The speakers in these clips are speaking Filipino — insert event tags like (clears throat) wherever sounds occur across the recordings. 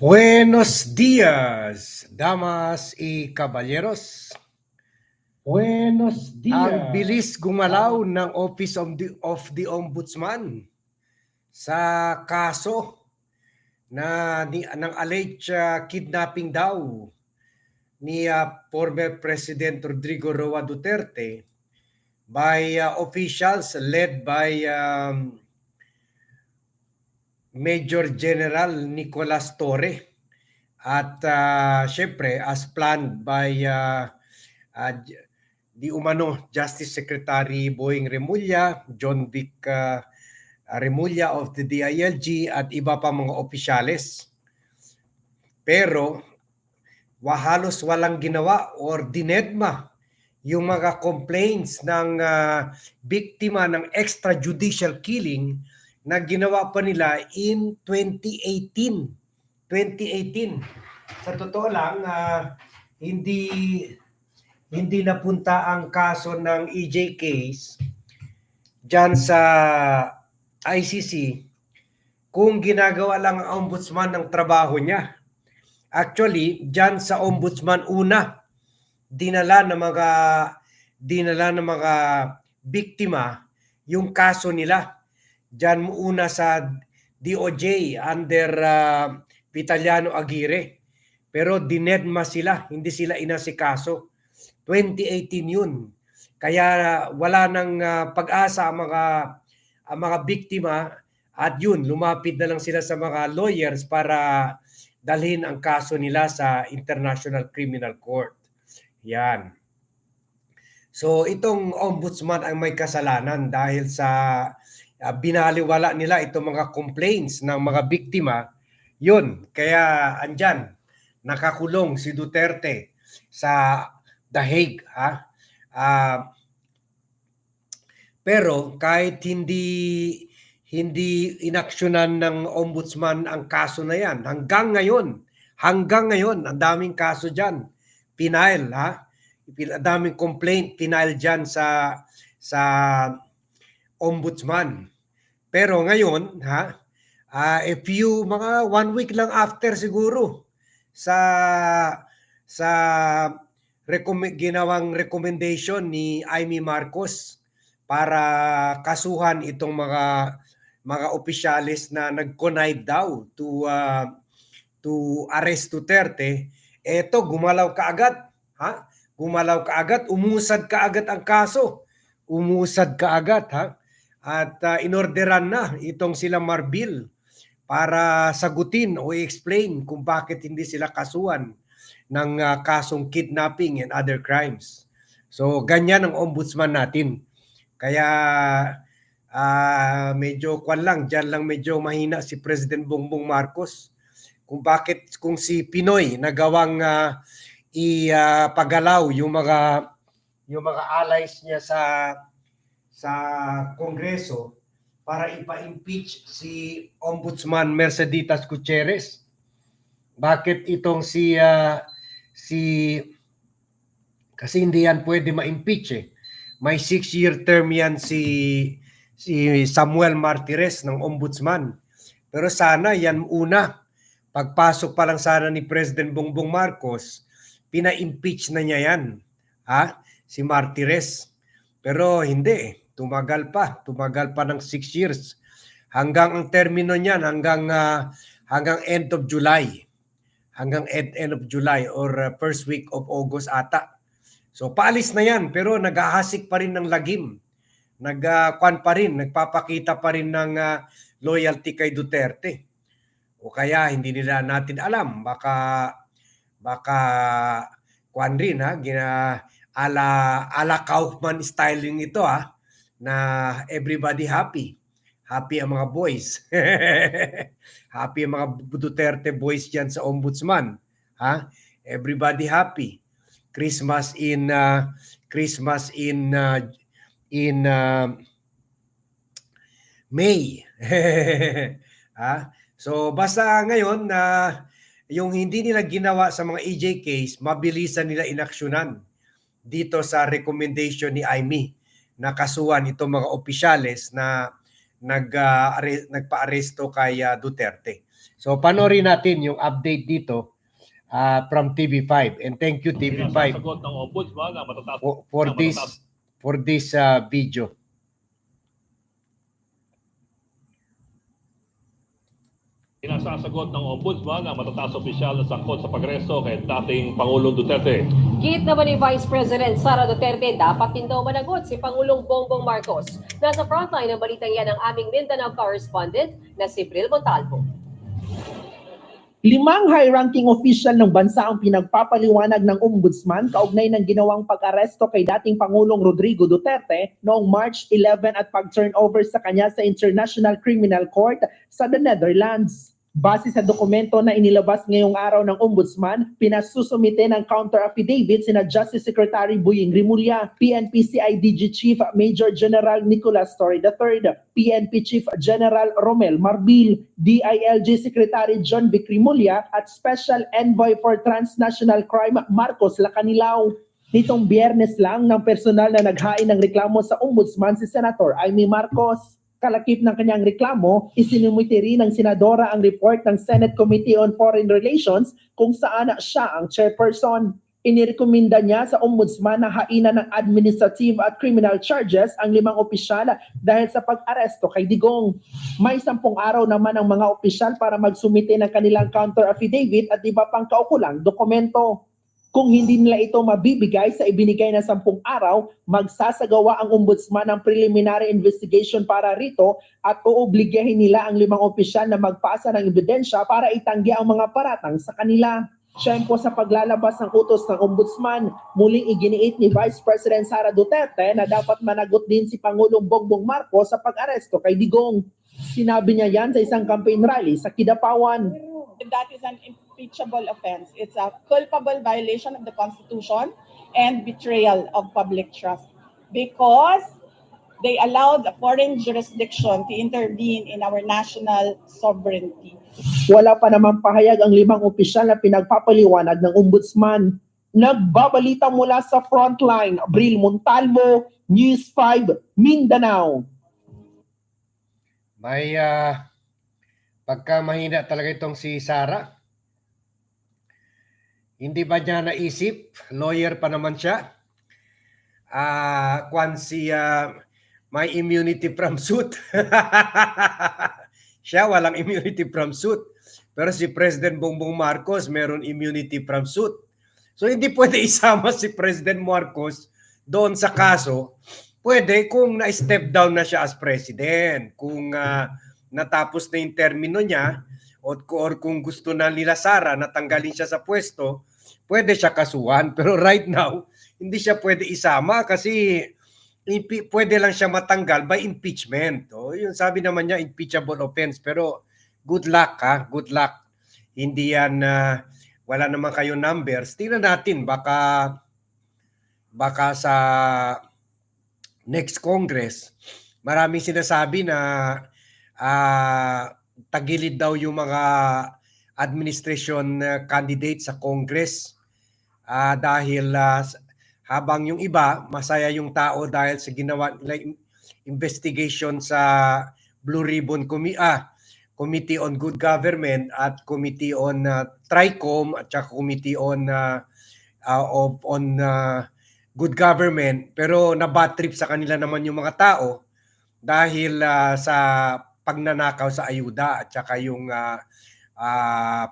Buenos días, damas y caballeros. Buenos dias. Ang bilis gumalaw ng Office of the, of the Ombudsman sa kaso na ni, ng alleged uh, kidnapping daw ni uh, former President Rodrigo Roa Duterte by uh, officials led by um, Major General Nicolas Torre at uh, syempre as planned by uh, uh, di umano Justice Secretary Boying Remulla, John Vic uh, Remulla of the DILG at iba pa mga opisyales. Pero wa halos walang ginawa or dinedma yung mga complaints ng uh, biktima ng extrajudicial killing na ginawa pa nila in 2018. 2018. Sa totoo lang, uh, hindi hindi napunta ang kaso ng EJ case dyan sa ICC kung ginagawa lang ang ombudsman ng trabaho niya. Actually, dyan sa ombudsman una, dinala ng mga dinala ng mga biktima yung kaso nila. Dyan una sa DOJ under uh, Vitaliano Aguirre. Pero dinedma sila, hindi sila inasikaso. 2018 yun. Kaya wala nang uh, pag-asa ang mga ang mga biktima at yun lumapit na lang sila sa mga lawyers para dalhin ang kaso nila sa International Criminal Court. Yan. So itong ombudsman ang may kasalanan dahil sa uh, binaliwala nila itong mga complaints ng mga biktima. Yun, kaya andyan nakakulong si Duterte sa The Hague ha. Uh, pero kahit hindi hindi inaksyonan ng ombudsman ang kaso na yan hanggang ngayon, hanggang ngayon ang daming kaso diyan. Pinail ha. Ang daming complaint pinail diyan sa sa ombudsman. Pero ngayon ha, uh, a few mga one week lang after siguro sa sa recommend, ginawang recommendation ni Amy Marcos para kasuhan itong mga mga opisyalis na nag-connive daw to uh, to arrest Duterte. Eto, gumalaw kaagad, ha? Gumalaw kaagad, umusad kaagad ang kaso. Umusad kaagad, ha? At uh, inorderan na itong sila Marbil para sagutin o i-explain kung bakit hindi sila kasuhan ng uh, kasong kidnapping and other crimes. So ganyan ang ombudsman natin. Kaya uh, medyo kwan lang, diyan lang medyo mahina si President Bongbong Marcos kung bakit kung si Pinoy nagawang uh, ipagalaw uh, yung mga yung mga allies niya sa sa Kongreso para ipa-impeach si Ombudsman Merceditas Gutierrez. Bakit itong si uh, si kasi hindi yan pwede ma-impeach eh. May six-year term yan si si Samuel Martires ng Ombudsman. Pero sana yan una, pagpasok pa lang sana ni President Bongbong Marcos, pina-impeach na niya yan. Ha? Si Martires. Pero hindi eh. Tumagal pa. Tumagal pa ng six years. Hanggang ang termino niyan, hanggang, uh, hanggang end of July hanggang end, end of July or uh, first week of August ata. So paalis na yan pero naghahasik pa rin ng lagim. Nagkwan uh, pa rin, nagpapakita pa rin ng uh, loyalty kay Duterte. O kaya hindi nila natin alam, baka baka kwan rin ha, gina ala ala Kaufman styling ito ha na everybody happy. Happy ang mga boys. (laughs) happy ang mga Duterte boys diyan sa ombudsman. Ha? Everybody happy. Christmas in uh, Christmas in uh, in uh, May. (laughs) ha? So basta ngayon na uh, yung hindi nila ginawa sa mga EJ case, mabilisan nila inaksyonan dito sa recommendation ni Amy na kasuhan itong mga opisyales na nag uh, nagpa-aresto kay uh, Duterte. So panoorin natin yung update dito ah, from TV5 and thank you TV5 Sasagot ng ombudsman ang matatas for, for this for this ah, video. Pinasasagot ng ombudsman ang matataas opisyal na sangkot sa pagresto kay dating Pangulong Duterte. Git naman ni Vice President Sara Duterte, dapat din daw managot si Pangulong Bongbong Marcos. Nasa frontline ng balitang yan ang aming Mindanao correspondent na si Bril Montalvo. Limang high-ranking official ng bansa ang pinagpapaliwanag ng ombudsman kaugnay ng ginawang pag-aresto kay dating Pangulong Rodrigo Duterte noong March 11 at pag-turnover sa kanya sa International Criminal Court sa the Netherlands. Base sa dokumento na inilabas ngayong araw ng ombudsman, pinasusumite ng counter-affidavit sina Justice Secretary Buying Rimulya, PNP CIDG Chief Major General Nicolas Torre III, PNP Chief General Romel Marbil, DILG Secretary John Vic Rimulya at Special Envoy for Transnational Crime Marcos Lacanilao. Nitong biyernes lang ng personal na naghain ng reklamo sa ombudsman si Senator Amy Marcos. Kalakip ng kanyang reklamo, isinumiti rin ng senadora ang report ng Senate Committee on Foreign Relations kung saan siya ang chairperson. Inirekomenda niya sa ombudsman na hainan ng administrative at criminal charges ang limang opisyal dahil sa pag-aresto kay Digong. May sampung araw naman ang mga opisyal para magsumite ng kanilang counter-affidavit at iba pang kaukulang dokumento. Kung hindi nila ito mabibigay sa ibinigay na sampung araw, magsasagawa ang ombudsman ng preliminary investigation para rito at uobligahin nila ang limang opisyal na magpasa ng ebidensya para itanggi ang mga paratang sa kanila. Siyempo sa paglalabas ng utos ng ombudsman, muling iginiit ni Vice President Sara Duterte na dapat managot din si Pangulong Bongbong Marcos sa pag-aresto kay Digong. Sinabi niya yan sa isang campaign rally sa Kidapawan. that is an impeachable offense. It's a culpable violation of the Constitution and betrayal of public trust because they allowed a foreign jurisdiction to intervene in our national sovereignty. Wala pa naman pahayag ang limang opisyal na pinagpapaliwanag ng ombudsman. Nagbabalita mula sa frontline, Bril Montalvo, News 5, Mindanao. May ah, pagka mahina talaga itong si Sara. Hindi ba niya naisip? Lawyer pa naman siya. Ah, kwan si ah, may immunity from suit. (laughs) siya walang immunity from suit. Pero si President Bongbong Marcos meron immunity from suit. So hindi pwede isama si President Marcos doon sa kaso. Pwede kung na-step down na siya as president. Kung ah, natapos na yung termino niya o, or kung gusto na nila Sara na tanggalin siya sa pwesto, pwede siya kasuhan. (laughs) Pero right now, hindi siya pwede isama kasi pwede lang siya matanggal by impeachment. O, yun sabi naman niya, impeachable offense. Pero good luck ha, good luck. Hindi yan, ah, wala naman kayo numbers. Tingnan natin, baka baka sa next Congress, maraming sinasabi na ah, tagilid daw yung mga administration uh, candidate sa Congress Ah, dahil ah, s- habang yung iba masaya yung tao dahil sa ginawa in- investigation sa Blue Ribbon Committee ah, Committee on Good Government at Committee on ah, Tricom at saka Committee on ah, ah, of on ah, Good Government. Pero na bad trip sa kanila naman yung mga tao dahil ah, sa pagnanakaw sa ayuda at saka yung ah, ah,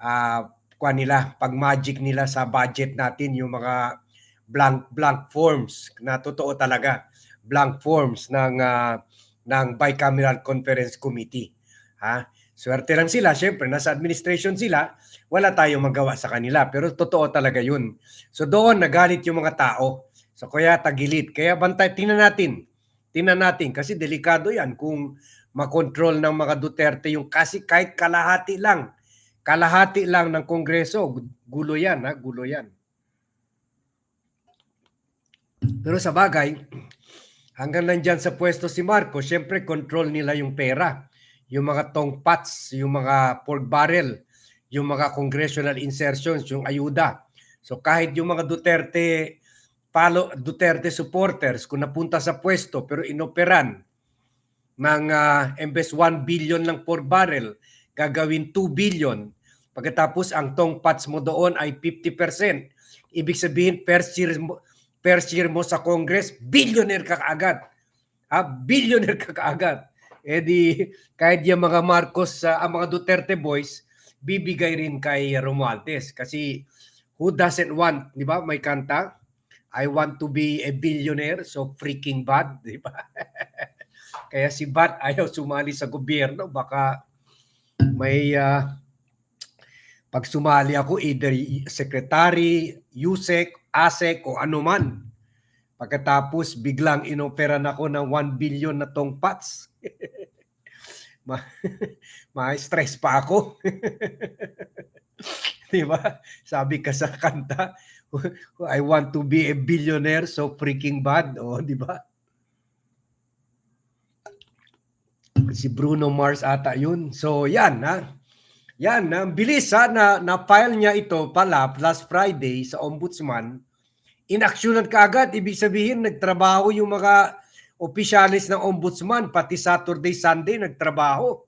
ah, kuha nila, pag magic nila sa budget natin, yung mga blank blank forms na totoo talaga, blank forms ng ah, ng bicameral conference committee. Ha? Swerte lang sila, syempre nasa administration sila, wala tayong magawa sa kanila, pero totoo talaga 'yun. So doon nagalit yung mga tao. So kaya tagilid, kaya bantay tingnan natin. Tingnan natin kasi delikado 'yan kung makontrol ng mga Duterte yung kasi kahit kalahati lang kalahati lang ng Kongreso, gu- gulo yan, ha? gulo yan. Pero sa bagay, hanggang nandyan sa pwesto si Marcos, syempre control nila yung pera. Yung mga tongpats, yung mga pork barrel, yung mga congressional insertions, yung ayuda. So kahit yung mga Duterte follow Duterte supporters kung napunta sa pwesto pero inoperan ng uh, embes 1 billion lang pork barrel gagawin 2 billion. Pagkatapos ang tongpats mo doon ay 50%. Ibig sabihin first year mo, first year mo sa Congress, billionaire ka kaagad. Ha? Billionaire ka kaagad. Eh di, kahit yung mga Marcos, ah, ang mga Duterte boys, bibigay rin kay Romualdez. Kasi who doesn't want, di ba? May kanta, I want to be a billionaire, so freaking bad, di ba? (laughs) Kaya si Bat ayaw sumali sa gobyerno, baka may ah, pag ako either secretary, USEC, ASEC o anuman. Pagkatapos biglang inoperan ako ng 1 billion na tongpats. (laughs) Ma (laughs) ma-stress pa ako. (laughs) Di ba? Sabi ka sa kanta, I want to be a billionaire so freaking bad. O, di ba? Si Bruno Mars ata yun. So, yan ha. Yan, ang bilis ha, na, na-file niya ito pala last Friday sa Ombudsman. Inaksyonan kaagad, ibig sabihin nagtrabaho yung mga opisyalis ng Ombudsman, pati Saturday, Sunday nagtrabaho.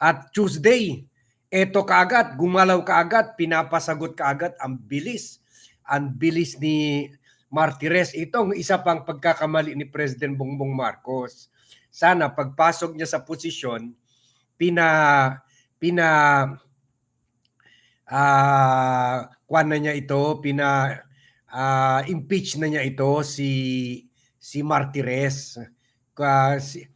At Tuesday, eto kaagad, gumalaw kaagad, pinapasagot kaagad, ang bilis. Ang bilis ni Martires. Itong isa pang pagkakamali ni President Bongbong Marcos. Sana pagpasok niya sa posisyon, pina pina ah kwan na niya ito, pina ah, impeach na niya ito si si Martires. Kasi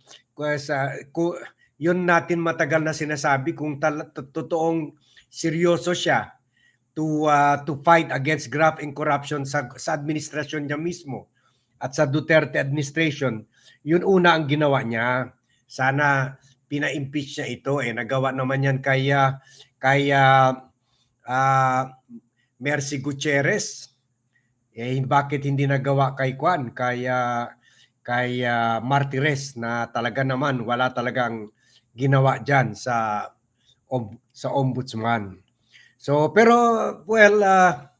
sa ku, yun natin matagal na sinasabi kung tal- to- totoong seryoso siya to ah, to fight against graft and corruption sa, sa administrasyon niya mismo at sa Duterte administration, yun una ang ginawa niya. Sana pina-impeach niya ito eh nagawa naman yan kay ah, kay ah, ah, Mercy Gutierrez. Eh bakit hindi nagawa kay Kwan kay ah, kay ah, Martires na talaga naman wala talagang ginawa diyan sa sa ombudsman. So pero well ah,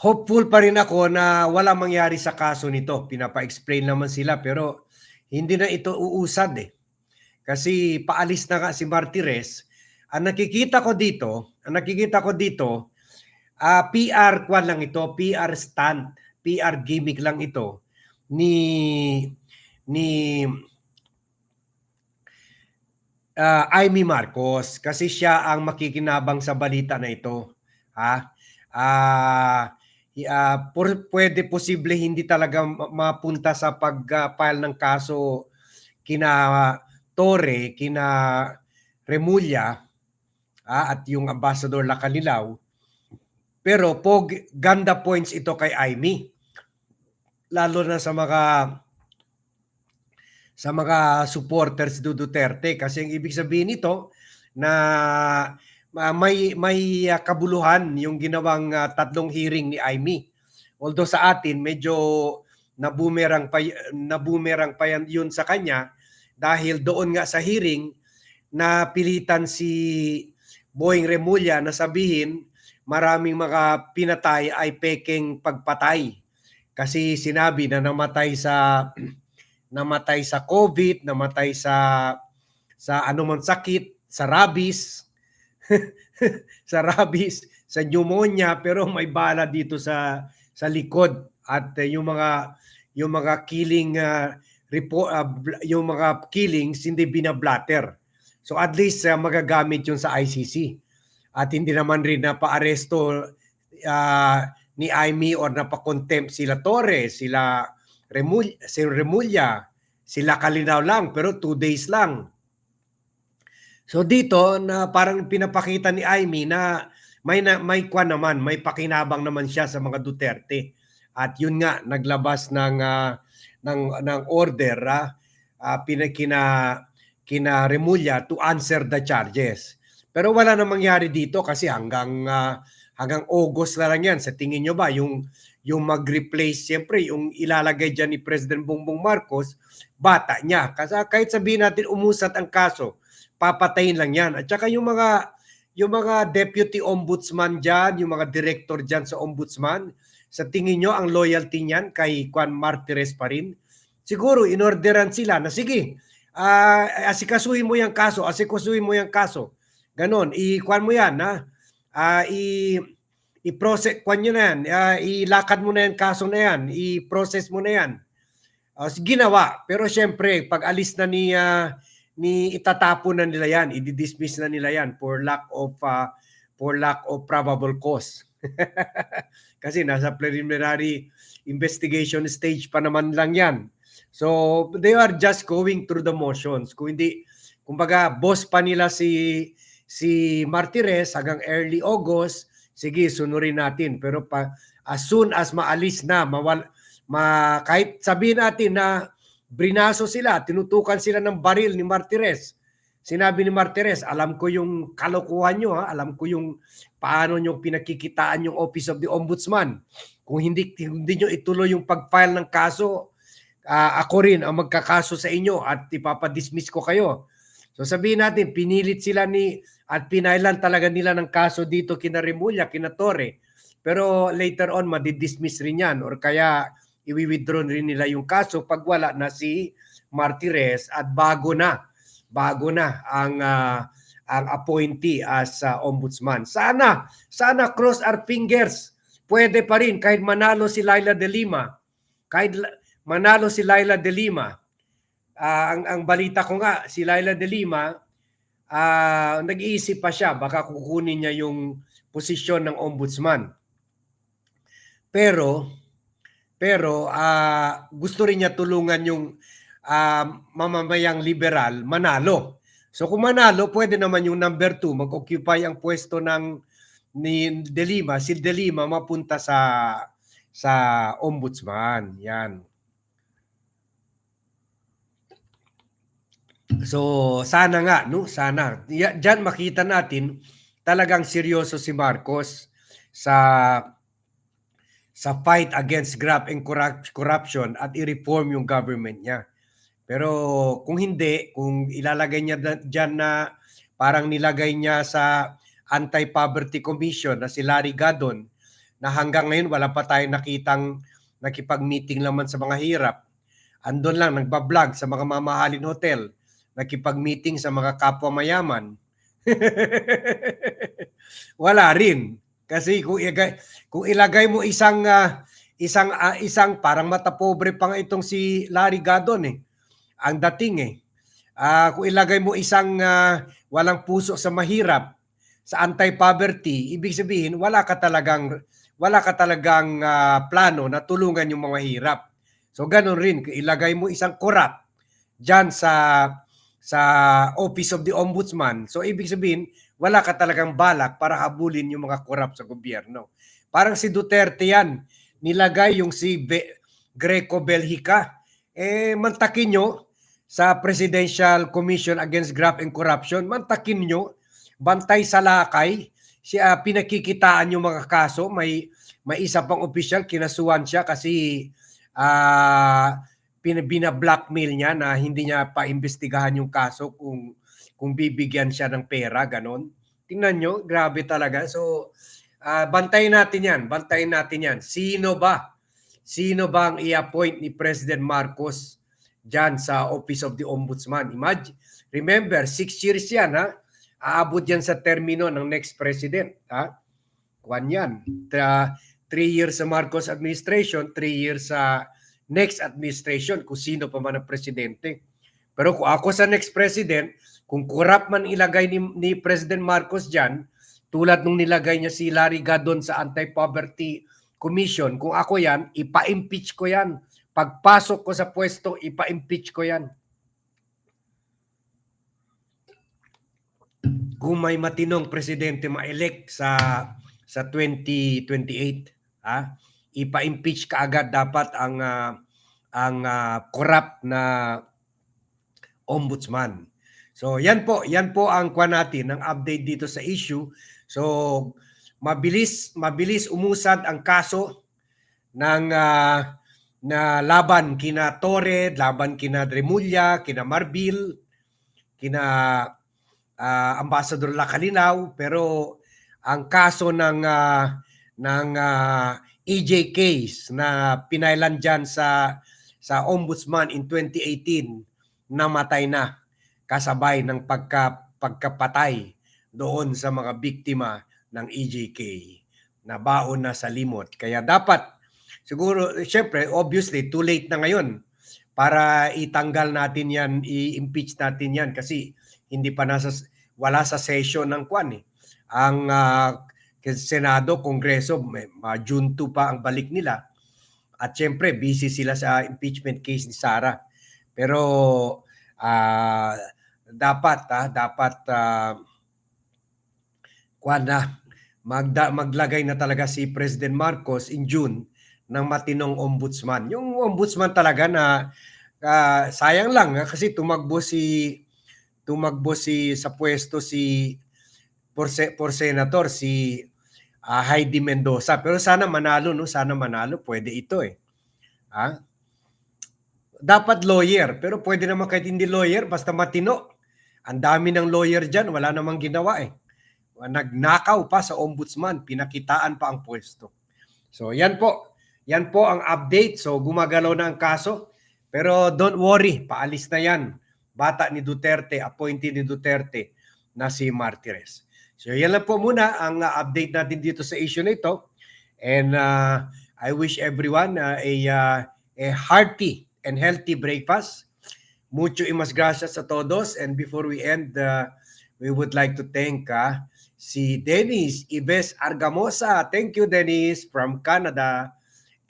hopeful pa rin ako na wala mangyari sa kaso nito. Pinapa-explain naman sila pero hindi na ito uusad eh. Kasi paalis na nga si Martires. Ang nakikita ko dito, ang nakikita ko dito, ah PR kwan lang ito, PR stunt, PR gimmick lang ito ni ni ah Amy Marcos kasi siya ang makikinabang sa balita na ito. Ha? Ah i- por, pwede posible hindi talaga ma- mapunta sa pag-file ng kaso kina Torre, kina Remulla ah, at yung Ambassador Lacanilaw. Pero pog ganda points ito kay Amy. Lalo na sa mga sa mga supporters Duterte kasi ang ibig sabihin nito na ma- may may ah, kabuluhan yung ginawang ah, tatlong hearing ni Amy. Although sa atin medyo nabumerang pa nabumerang pa yan yun sa kanya dahil doon nga sa hearing na pilitan si Boying Remulla na sabihin maraming mga pinatay ay peking pagpatay. Kasi sinabi na namatay sa (clears throat) namatay sa COVID, namatay sa sa anumang sakit, sa rabies, (laughs) sa rabies, sa pneumonia, pero may bala dito sa sa likod at uh, yung mga yung mga killing uh, report uh, bl- yung mga killings hindi binablatter. So at least uh, magagamit yun sa ICC. At hindi naman rin na paaresto uh, ni Amy or napakontempt sila Torres, sila Remulla, si Remulla, sila Kalinaw lang pero two days lang. So dito na parang pinapakita ni Amy na may na, may kwan naman, may pakinabang naman siya sa mga Duterte. At yun nga naglabas ng ah, ng ng order ah, ah, pinakina kina Remulla to answer the charges. Pero wala na mangyari dito kasi hanggang ah, hanggang August na lang yan. Sa tingin nyo ba yung yung mag-replace siyempre yung ilalagay diyan ni President Bongbong Marcos bata niya. Kasi kahit sabihin natin umusat ang kaso, papatayin lang yan. At saka yung mga yung mga deputy ombudsman diyan, yung mga director diyan sa ombudsman, sa tingin nyo ang loyalty niyan kay Juan Martires pa rin? Siguro inorderan sila na sige, ah, asikasuhin mo yung kaso, asikasuhin mo yung kaso. Ganon, i-kwan mo yan, ha? Ah, i i-process kwan nyo na yan, ah, ilakad mo na yung kaso na yan, i-process mo na yan. Ah, ginawa, pero syempre, pag alis na ni ah, ni itatapon na nila yan, i-dismiss na nila yan for lack of ah, for lack of probable cause. (laughs) Kasi nasa preliminary investigation stage pa naman lang yan. So, they are just going through the motions. Kung hindi, kumbaga, boss pa nila si si Martires hanggang early August, sige, sunurin natin. Pero pa, as soon as maalis na, mawal, ma, kahit sabihin natin na brinaso sila, tinutukan sila ng baril ni Martires. Sinabi ni Martires, alam ko yung kalokohan nyo, ha? alam ko yung paano nyo pinakikitaan yung Office of the Ombudsman. Kung hindi, hindi nyo ituloy yung pag-file ng kaso, ah, ako rin ang magkakaso sa inyo at ipapadismiss ko kayo. So sabihin natin, pinilit sila ni at pinailan talaga nila ng kaso dito kina Remulla, kina Torre. Pero later on, madidismiss rin yan or kaya iwi-withdraw rin nila yung kaso pag wala na si Martires at bago na, bago na ang ah, ang appointee as ah, ombudsman. Sana, sana cross our fingers. Pwede pa rin kahit manalo si Laila de Lima. Kahit manalo si Laila de Lima. Ah, ang ang balita ko nga si Laila de Lima ah nag-iisip pa siya baka kukunin niya yung posisyon ng ombudsman. Pero pero ah, gusto rin niya tulungan yung ah, mamamayang liberal manalo. So kung manalo, pwede naman yung number two mag-occupy ang pwesto ng ni De Lima, si De Lima mapunta sa sa ombudsman. Yan. So sana nga, no? Sana. Ya- Diyan makita natin talagang seryoso si Marcos sa sa fight against graft and corrupt- corruption at i-reform yung government niya. Pero kung hindi, kung ilalagay niya dyan na parang nilagay niya sa Anti-Poverty Commission na si Larry Gadon na hanggang ngayon wala pa tayong nakitang nakipag-meeting naman sa mga hirap. Andun lang, nagbablog sa mga mamahalin hotel, nakipag-meeting sa mga kapwa mayaman. (laughs) wala rin. Kasi kung ilagay, kung ilagay mo isang ah, isang ah, isang parang mata pobre pa nga itong si Larry Gadon eh. Ang dating eh. Ah, kung ilagay mo isang ah, walang puso sa mahirap sa anti-poverty, ibig sabihin wala ka talagang wala ka talagang ah, plano na tulungan yung mga hirap. So ganun rin, ilagay mo isang corrupt diyan sa sa Office of the Ombudsman. So ibig sabihin, wala ka talagang balak para habulin yung mga korap sa gobyerno. Parang si Duterte yan, nilagay yung si Be- Greco Belhica. Eh, mantakin nyo sa Presidential Commission Against Graft and Corruption, mantakin nyo, bantay sa lakay, siya pinakikitaan yung mga kaso, may may isa pang opisyal, kinasuhan siya kasi ah pin- bina-blackmail niya na hindi niya pa-imbestigahan yung kaso kung kung bibigyan siya ng pera, ganon. Tingnan nyo, grabe talaga. So, ah, bantayin natin yan, bantayin natin yan. Sino ba? Sino ba ang i-appoint ni President Marcos dyan sa Office of the Ombudsman? Imagine, remember, six years yan, ha? Aabot yan sa termino ng next president, ha? Kwan yan. Tra- three years sa Marcos administration, three years sa next administration, kung sino pa man ang presidente. Pero kung ako sa next president, kung corrupt man ilagay ni, ni President Marcos dyan, tulad nung nilagay niya si Larry Gadon sa Anti-Poverty Commission, kung ako yan, ipa-impeach ko yan. Pagpasok ko sa pwesto, ipa-impeach ko yan. Kung may matinong presidente ma-elect sa sa 2028, ha? Ipa-impeach kaagad dapat ang ah, ang ah, corrupt na ombudsman. So yan po, yan po ang kwa natin ng update dito sa issue. So mabilis mabilis umusad ang kaso ng ah, na laban kina Torre, laban kina Remulla, kina Marbil, kina ah, Ambassador Lacalinaw, pero ang kaso ng ah, ng ah, EJ case na pinailan dyan sa sa ombudsman in 2018 namatay na kasabay ng pagka, pagkapatay doon sa mga biktima ng EJK na baon na sa limot. Kaya dapat siguro syempre obviously too late na ngayon para itanggal natin yan, i-impeach natin yan kasi hindi pa nasa wala sa session ng kwan eh. Ang ah, Senado, Kongreso, may, ma- June 2 pa ang balik nila. At syempre, busy sila sa impeachment case ni Sara. Pero ah, dapat ah, dapat ah, kwan na magda, maglagay na talaga si President Marcos in June ng matinong ombudsman. Yung ombudsman talaga na ah, sayang lang ah, kasi tumakbo si tumakbo si sa pwesto si por, se- por senator si ah, Heidi Mendoza. Pero sana manalo no, sana manalo, pwede ito eh. Ha? Dapat lawyer, pero pwede naman kahit hindi lawyer basta matino. Ang dami ng lawyer diyan, wala namang ginawa eh. Nagnakaw pa sa ombudsman, pinakitaan pa ang pwesto. So yan po. Yan po ang update. So gumagalaw na ang kaso. Pero don't worry, paalis na yan. Bata ni Duterte, appointee ni Duterte na si Martires. So yan lang po muna ang uh, update natin dito sa issue na ito. And uh, I wish everyone uh, a, uh, a hearty and healthy breakfast. Mucho y mas gracias a todos. And before we end, uh, we would like to thank uh, si Dennis Ives Argamosa. Thank you, Dennis, from Canada.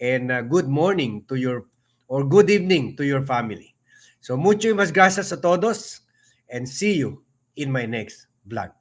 And uh, good morning to your, or good evening to your family. So mucho y mas gracias a todos and see you in my next vlog.